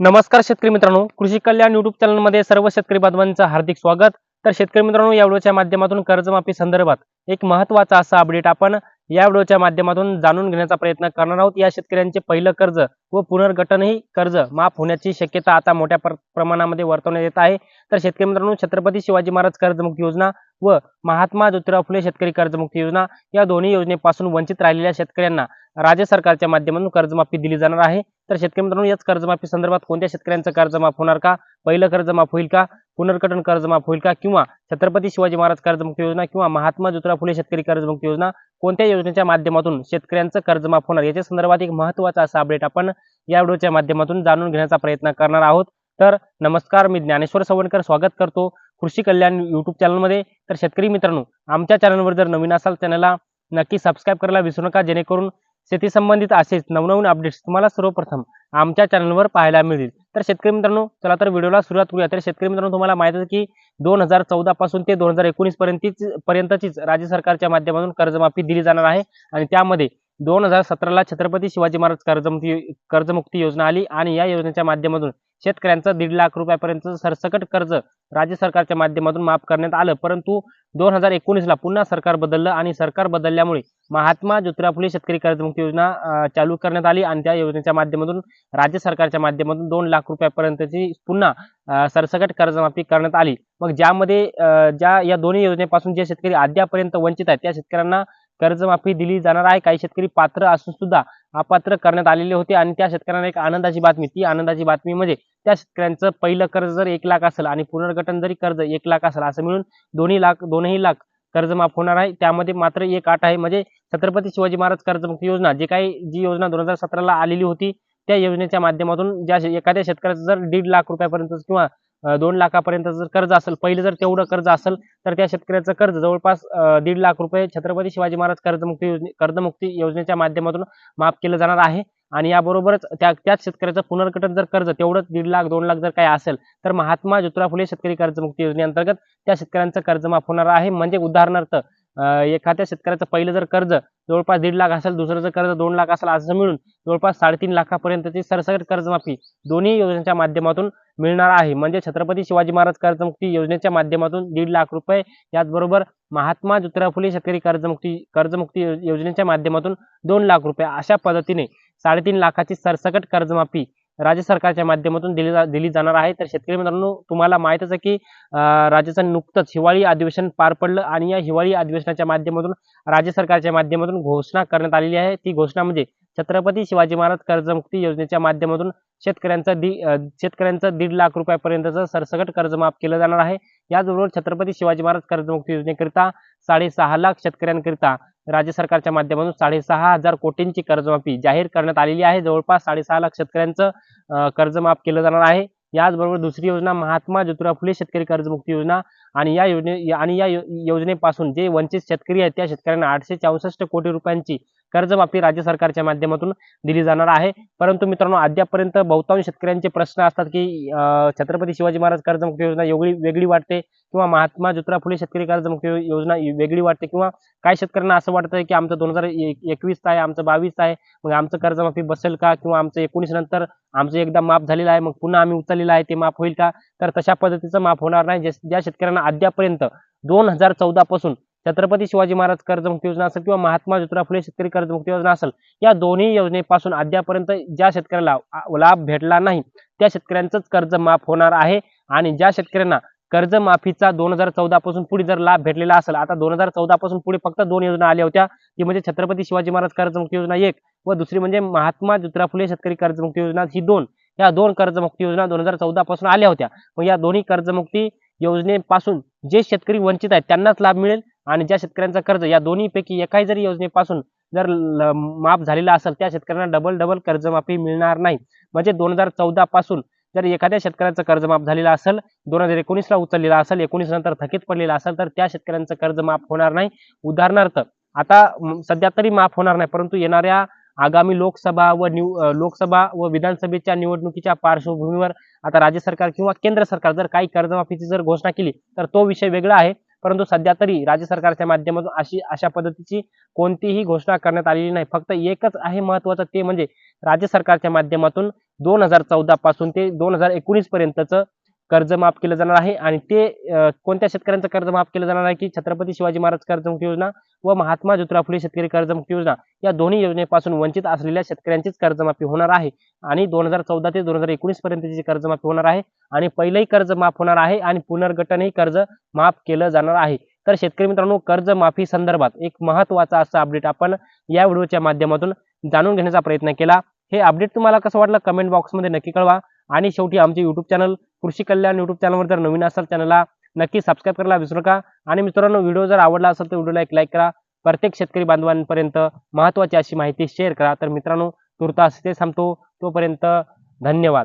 नमस्कार शेतकरी मित्रांनो. कृषी कल्याण युट्यूब चॅनलमध्ये सर्व शेतकरी बांधवांचं हार्दिक स्वागत. तर शेतकरी मित्रांनो या व्हिडिओच्या माध्यमातून कर्जमाफी संदर्भात एक महत्त्वाचा असा अपडेट आपण या व्हिडिओच्या माध्यमातून जाणून घेण्याचा प्रयत्न करणार आहोत. या शेतकऱ्यांचे पहिलं कर्ज व पुनर्गठनही कर्ज माफ होण्याची शक्यता आता मोठ्या प्रमाणामध्ये वर्तवण्यात येत आहे. तर शेतकरी मित्रांनो छत्रपती शिवाजी महाराज कर्जमुक्ती योजना व महात्मा ज्योतिराव फुले शेतकरी कर्जमुक्ती योजना या दोन्ही योजनेपासून वंचित राहिलेल्या शेतकऱ्यांना राज्य सरकारच्या माध्यमातून कर्जमाफी दिली जाणार आहे. तर शेतकरी मित्रांनो याच कर्जमाफी संदर्भात कोणत्या शेतकऱ्यांचं कर्ज माफ होणार का? पहिलं कर्ज माफ होईल का? पुनर्गठन कर्जमाफ होईल का? किंवा छत्रपती शिवाजी महाराज कर्जमुक्ती योजना किंवा महात्मा ज्योतिराव फुले शेतकरी कर्जमुक्ती योजना कोणत्या योजनेच्या माध्यमातून शेतकऱ्यांचं कर्ज माफ होणार? याच्या संदर्भात एक महत्त्वाचा असा अपडेट आपण या व्हिडिओच्या माध्यमातून जाणून घेण्याचा प्रयत्न करणार आहोत. तर नमस्कार मी ज्ञानेश्वर सवणकर स्वागत करतो कृषी कल्याण युट्यूब चॅनलमध्ये तर शेतकरी मित्रांनो आमच्या चॅनलवर जर नवीन असाल चॅनलला नक्की सबस्क्राईब करायला विसरू नका जेणेकरून शेती संबंधित असेच नवनवीन अपडेट्स तुम्हाला सर्वप्रथम आमच्या चॅनलवर पाहायला मिळतील. तर शेतकरी मित्रांनो चला तर व्हिडिओला सुरुवात करूया. तर शेतकरी मित्रांनो तुम्हाला माहीत आहे की दोन हजार चौदा पासून ते दोन हजार एकोणीस पर्यंतच पर्यंतचीच राज्य सरकारच्या माध्यमातून कर्जमाफी दिली जाणार आहे. आणि त्यामध्ये दोन हजार सतराला छत्रपती शिवाजी महाराज कर्जमुक्ती कर्जमुक्ती योजना आली आणि या योजनेच्या माध्यमातून शेतकऱ्यांचं दीड लाख रुपयापर्यंत सरसकट कर्ज राज्य सरकारच्या माध्यमातून माफ करण्यात आलं. परंतु दोन हजार एकोणीसला पुन्हा सरकार बदललं आणि सरकार बदलल्यामुळे महात्मा ज्योतिराव फुले शेतकरी कर्जमुक्ती योजना चालू करण्यात आली आणि त्या योजनेच्या माध्यमातून राज्य सरकारच्या माध्यमातून दोन लाख रुपयापर्यंतची पुन्हा सरसकट कर्जमाफी करण्यात आली. मग ज्यामध्ये ज्या या दोन्ही योजनेपासून जे शेतकरी अद्यापर्यंत वंचित आहेत त्या शेतकऱ्यांना कर्जमाफी दिली जाणार आहे. काही शेतकरी पात्र असून सुद्धा अपात्र करण्यात आलेले होते आणि त्या शेतकऱ्यांना एक आनंदाची बातमी ती आनंदाची बातमी म्हणजे त्या शेतकऱ्यांचं पहिलं कर्ज जर एक लाख असेल आणि पुनर्गठन जरी कर्ज एक लाख असेल असं मिळून दोन्ही लाख दोनही लाख कर्ज माफ होणार आहे. त्यामध्ये मात्र एक आठ आहे. म्हणजे छत्रपती शिवाजी महाराज कर्जमुक्ती योजना जी काही जी योजना दोन हजार सतराला आलेली होती त्या योजनेच्या माध्यमातून ज्या एखाद्या शेतकऱ्याचं जर दीड लाख रुपयापर्यंत किंवा दोन लाखापर्यंत जर कर्ज असेल पहिले जर तेवढं कर्ज असेल तर त्या शेतकऱ्याचं कर्ज जवळपास दीड लाख रुपये छत्रपती शिवाजी महाराज कर्जमुक्ती योजने कर्जमुक्ती योजनेच्या माध्यमातून माफ केलं जाणार आहे. आणि याबरोबरच त्या त्याच शेतकऱ्याचं पुनर्गठन जर कर्ज तेवढंच दीड लाख दोन लाख जर काही असेल तर महात्मा ज्योतिराव फुले शेतकरी कर्जमुक्ती योजनेअंतर्गत त्या शेतकऱ्यांचं कर्ज माफ होणार आहे. म्हणजे उदाहरणार्थ एखाद्या शेतकऱ्याचं पहिलं जर कर्ज जवळपास दीड लाख असेल दुसरं जर कर्ज दोन लाख असेल असं मिळून जवळपास साडेतीन लाखापर्यंतची सरसकट कर्जमाफी दोन्ही योजनेच्या माध्यमातून मिळणार आहे. म्हणजे छत्रपती शिवाजी महाराज कर्जमुक्ती योजनेच्या माध्यमातून दीड लाख रुपये याचबरोबर महात्मा ज्योतिराव फुले शेतकरी कर्जमुक्ती कर्जमुक्ती योजनेच्या माध्यमातून दोन लाख रुपये अशा पद्धतीने साडेतीन लाखाची सरसकट कर्जमाफी राज्य सरकारच्या माध्यमातून दिली जा दिली जाणार आहे. तर शेतकरी मित्रांनो तुम्हाला माहितच आहे की राज्याचं नुकतंच हिवाळी अधिवेशन पार पडलं आणि या हिवाळी अधिवेशनाच्या माध्यमातून राज्य सरकारच्या माध्यमातून घोषणा करण्यात आलेली आहे. ती घोषणा म्हणजे छत्रपती शिवाजी महाराज कर्जमुक्ती योजनेच्या माध्यमातून शेतकऱ्यांचा दी शेतकऱ्यांचा दीड लाख रुपयापर्यंतचं सरसकट कर्ज माफ केलं जाणार आहे. याचबरोबर छत्रपती शिवाजी महाराज कर्जमुक्ती योजनेकरिता साडेसहा लाख शेतकऱ्यांकरिता राज्य सरकारच्या माध्यमातून साडेसहा हजार कोटींची कर्जमाफी जाहीर करण्यात आलेली आहे. जवळपास साडेसहा लाख शेतकऱ्यांचं कर्जमाफ कर्ज माफ केलं जाणार आहे. याचबरोबर दुसरी योजना महात्मा ज्योतिराव फुले शेतकरी कर्जमुक्ती योजना आणि या योजने आणि या योजनेपासून जे वंचित शेतकरी आहेत त्या शेतकऱ्यांना आठशे चौसष्ट कोटी रुपयांची कर्जमाफी राज्य सरकारच्या माध्यमातून दिली जाणार आहे. परंतु मित्रांनो अद्यापर्यंत बहुतांश शेतकऱ्यांचे प्रश्न असतात की छत्रपती शिवाजी महाराज कर्जमुक्ती योजना एवढी वेगळी वाटते किंवा महात्मा ज्योतिराव फुले शेतकरी कर्जमुक्ती योजना वेगळी वाटते किंवा काही शेतकऱ्यांना असं वाटतं की आमचं दोन हजार एकवीस आहे आमचं बावीस आहे मग आमचं कर्जमाफी बसेल का किंवा आमचं एकोणीस नंतर आमचं एकदा माफ झालेलं आहे मग पुन्हा आम्ही उचललेलं आहे ते माफ होईल का? तर तशा पद्धतीचं माफ होणार नाही. ज्या शेतकऱ्यांना अद्यापर्यंत दोन हजार चौदा पासून छत्रपती शिवाजी महाराज कर्जमुक्ती योजना असेल किंवा महात्मा ज्योतिराव फुले शेतकरी कर्जमुक्ती योजना असेल या दोन्ही योजनेपासून अद्यापर्यंत ज्या शेतकऱ्याला लाभ भेटला नाही त्या शेतकऱ्यांचंच कर्ज माफ होणार आहे आणि ज्या शेतकऱ्यांना कर्जमाफीचा दोन हजार चौदा पासून पुढे जर लाभ भेटलेला असेल आता दोन हजार चौदा पासून पुढे फक्त दोन योजना आल्या होत्या ती म्हणजे छत्रपती शिवाजी महाराज कर्जमुक्ती योजना एक व दुसरी म्हणजे महात्मा ज्योतिराव फुले शेतकरी कर्जमुक्ती योजना ही दोन या दोन कर्जमुक्ती योजना दोन हजार चौदा पासून आल्या होत्या. मग या दोन्ही कर्जमुक्ती योजनेपासून जे शेतकरी वंचित आहेत त्यांनाच लाभ मिळेल आणि ज्या शेतकऱ्यांचं कर्ज या दोन्हीपैकी एकाही जरी योजनेपासून जर ल- माफ झालेला असेल त्या शेतकऱ्यांना डबल डबल कर्जमाफी मिळणार नाही. म्हणजे दोन हजार चौदा पासून जर एखाद्या शेतकऱ्याचं कर्ज माफ झालेलं असेल दोन हजार एकोणीसला उचललेला असेल एकोणीस नंतर थकीत पडलेला असेल तर त्या शेतकऱ्यांचं कर्ज माफ होणार नाही. उदाहरणार्थ आता सध्या तरी माफ होणार नाही परंतु येणाऱ्या आगामी लोकसभा व निव लोकसभा व विधानसभेच्या निवडणुकीच्या पार्श्वभूमीवर आता राज्य सरकार किंवा केंद्र सरकार जर काही कर्जमाफीची जर घोषणा केली तर तो विषय वेगळा आहे. परंतु सध्या तरी राज्य सरकारच्या माध्यमातून अशी अशा पद्धतीची कोणतीही घोषणा करण्यात आलेली नाही. फक्त एकच आहे महत्वाचं ते म्हणजे राज्य सरकारच्या माध्यमातून दोन हजार चौदा पासून ते दोन हजार एकोणीस पर्यंतचं कर्ज माफ केलं जाणार आहे आणि ते कोणत्या शेतकऱ्यांचं कर्ज माफ केलं जाणार आहे की छत्रपती शिवाजी महाराज कर्जमुक्ती योजना व महात्मा ज्योतिराव फुले शेतकरी कर्जमुक्ती योजना या दोन्ही योजनेपासून वंचित असलेल्या शेतकऱ्यांचीच कर्जमाफी होणार आहे. आणि दोन हजार चौदा ते दोन हजार एकोणीस पर्यंतची कर्जमाफी होणार आहे आणि पहिलंही कर्ज माफ होणार आहे आणि पुनर्गठनही कर्ज माफ केलं जाणार आहे. तर शेतकरी मित्रांनो कर्जमाफी संदर्भात एक महत्त्वाचा असं अपडेट आपण या व्हिडिओच्या माध्यमातून जाणून घेण्याचा प्रयत्न केला. हे अपडेट तुम्हाला कसं वाटलं कमेंट बॉक्समध्ये नक्की कळवा आणि शेवटी आमचे युट्यूब चॅनल कृषी कल्याण युट्यूब चॅनलवर जर नवीन असाल चॅनलला नक्की सबस्क्राईब करायला विसरू नका. आणि मित्रांनो व्हिडिओ जर आवडला असेल तर व्हिडिओला एक लाईक करा. प्रत्येक शेतकरी बांधवांपर्यंत महत्त्वाची अशी माहिती शेअर करा. तर मित्रांनो तुर्तास ते सांगतो तोपर्यंत धन्यवाद.